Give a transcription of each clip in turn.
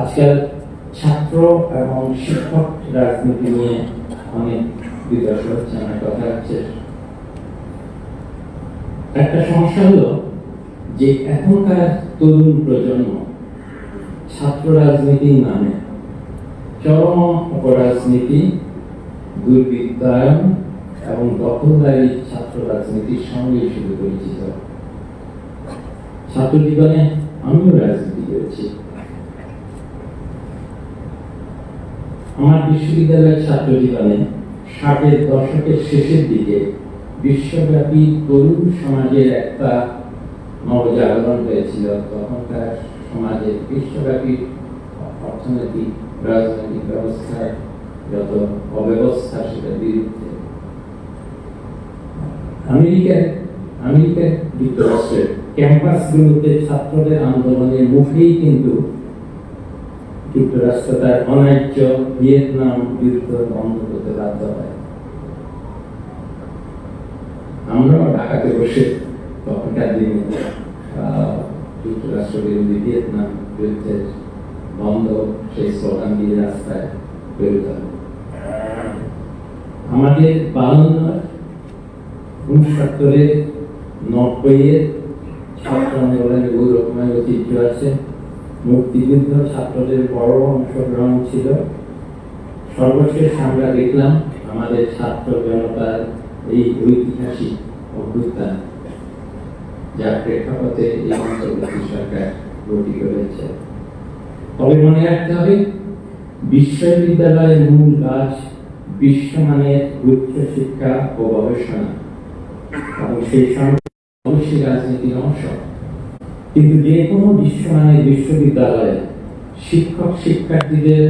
আজকাল ছাত্র এবং শিক্ষক রাজনীতি নিয়ে অনেক বিতর্ক হচ্ছে অনেক কথা হচ্ছে একটা সমস্যা হলো যে এখনকার তরুণ প্রজন্ম ছাত্র রাজনীতির নামে চরম অপরাজনীতি, দুর্বৃত্তায়ন এবং দখলদারি ছাত্র রাজনীতির সঙ্গে শুরু পরিচিত। ছাত্র জীবনে আমিও রাজনীতি করেছি। আমার বিশ্ববিদ্যালয়ের ছাত্র জীবনে ষাটের দশকের শেষের দিকে বিশ্বব্যাপী তরুণ সমাজের একটা নবজাগরণ হয়েছিল। তখনকার সমাজের বিশ্বব্যাপী অর্থনৈতিক, রাজনৈতিক ব্যবস্থার যত অব্যবস্থা সেটার বিরুদ্ধে। আমেরিকার আমেরিকার যুক্তরাষ্ট্রের ক্যাম্পাসগুলোতে ছাত্রদের আন্দোলনের মুখেই কিন্তু যুক্তরাষ্ট্র তার অন্যায্য, ভিয়েতনাম যুদ্ধ বন্ধ করতে বাধ্য হয়। আমরাও ঢাকাতে বসে তখনকার দিনে যুক্তরাষ্ট্র বিরোধী ভিয়েতনাম যুদ্ধের বন্ধ সেই স্লোগান দিয়ে রাস্তায় বেরোতাম আমাদের বাউন্ন, উনসত্তরের, নব্বইয়ের আন্দোলনের বহু রকমের ঐতিহ্য আছে। মুক্তিযুদ্ধ ছাত্রদের বড় অংশগ্রহণ ছিল। সর্বশেষ আমরা দেখলাম আমাদের ছাত্র জনতার এই ঐতিহাসিক অভ্যুত্থান যার প্রেক্ষাপটে এই অন্তর্বর্তী সরকার গঠিত হয়েছে। তবে মনে রাখতে হবে, বিশ্ববিদ্যালয়ের মূল কাজ বিশ্বমানের উচ্চ শিক্ষা ও গবেষণা এবং সেই সঙ্গে অবশ্যই রাজনীতির অংশ। কিন্তু যে কোনো বিশ্বমানের বিশ্ববিদ্যালয়ে শিক্ষক, শিক্ষার্থীদের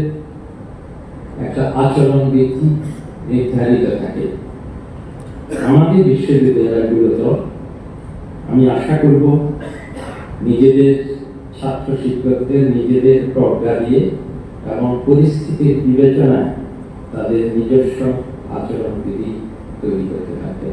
একটা আচরণ বিধি নির্ধারিত থাকে। আমাদের বিশ্ববিদ্যালয়গুলোতে আমি আশা করব, নিজেদের ছাত্র শিক্ষকদের নিজেদের প্রজ্ঞা দিয়ে এবং পরিস্থিতির বিবেচনায় তাদের নিজস্ব আচরণ বিধি তৈরি করতে থাকে